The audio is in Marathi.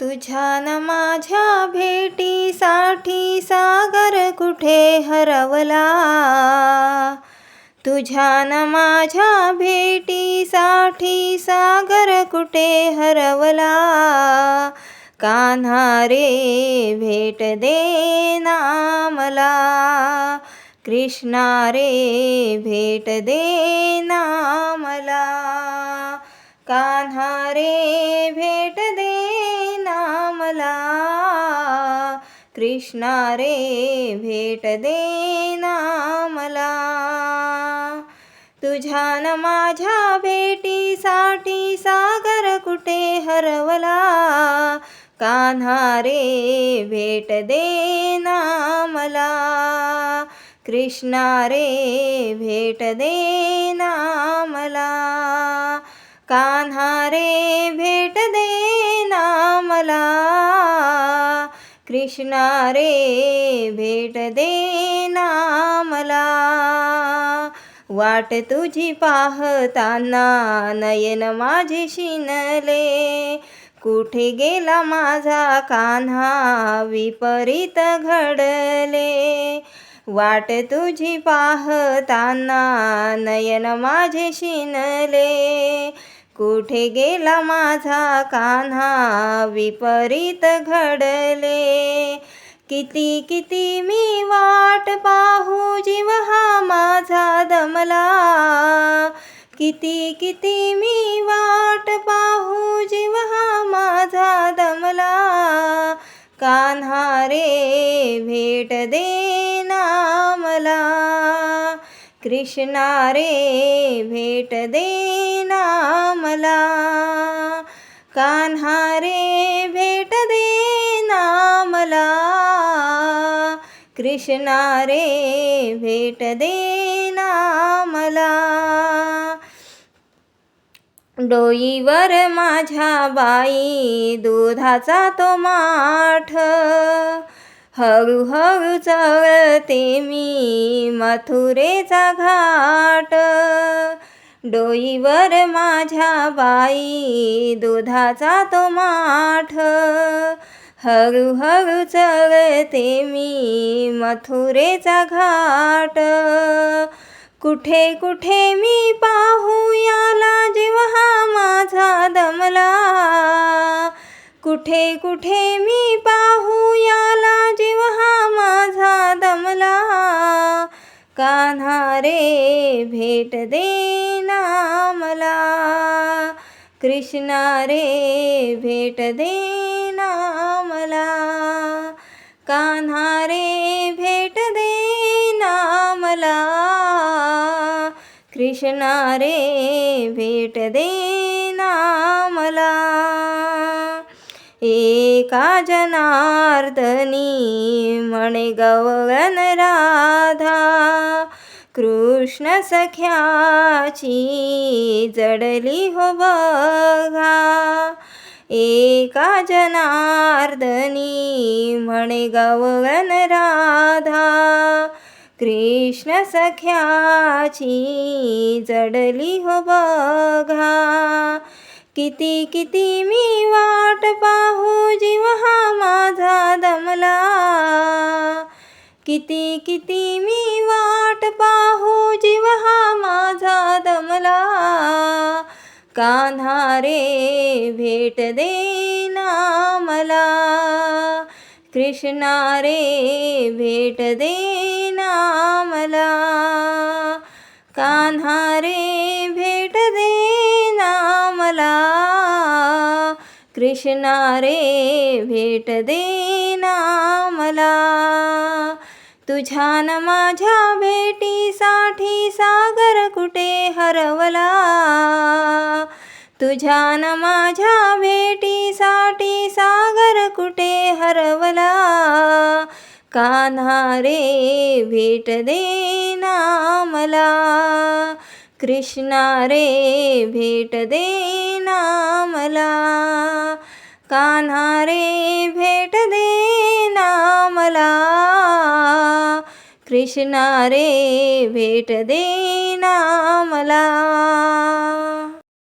तुझ्या न माझ्या भेटीसाठी सागर कुठे हरवला? तुझ्या न माझ्या भेटीसाठी सागर कुठे हरवला? कान्हा रे भेट दे ना मला. कृष्णा रे भेट दे ना मला. कान्हा रे भेट कृष्णा रे भेट दे ना मला तुझ्या न माझ्या भेटीसाठी सागर कुठे हरवला? कान्हा रे भेट दे ना मला कृष्णा रे भेट दे ना मला कान्हा रे कृष्णा रे भेट दे ना मला वाट तुझी पाहताना नयन माझे शिनले. कुठे गेला माझा कान्हा? विपरीत घडले. वाट तुझी पाहताना नयन माझे शिनले. कुठे गेला माझा कान्हा? विपरीत घडले. किती किती मी वाट पाहू जीव हा माझा दमला. किती किती मी वाट पाहू जीव हा माझा दमला. कान्हा रे भेट देना मला. कृष्णा रे भेट देना मला. कान्हा रे कृष्णा रे भेट देना मला डोईवर माझ्या बाई दुधाचा तो माठ. हळूहळू चळते मी मथुरेचा घाट. डोईवर माझ्या बाई दुधाचा तो माठ. हळूहळू चळते मी मथुरेचा घाट. कुठे कुठे मी पाहू याला जीव हा माझा दमला. कुठे कुठे मी पाहू याला जीव हा माझा दमला. कान्हा रे भेट दे ना मला. कृष्णा रे भेट दे मला कान्हा रे भेट दे ना मला कृष्णा रे भेट दे ना मला एका जनार्दनी म्हणे गवगन राधा कृष्ण सख्याची जडली हो बघा. एका जनार्दनी म्हणे गवळण राधा कृष्ण सख्याची जडली हो बघा. किती किती मी वाट पाहू जीव हा माझा दमला. किती किती मी वाट पाहू जीव हा मा कान्हा रे भेट देना मला. कृष्णा रे भेट देना मला. कान्हा रे भेट दे ना मला. कृष्णा रे भेट देना मला. तुझ्या न माझ्या भेटीसाठी सागर कुठे हरवला? तुझ्या न माझ्या भेटीसाठी सागर कुठे हरवला? कान्हा रे भेट देना मला. कृष्णा रे भेट दे ना मला. कान्हा रे भेट देना मला. कृष्णा रे भेट दे ना मला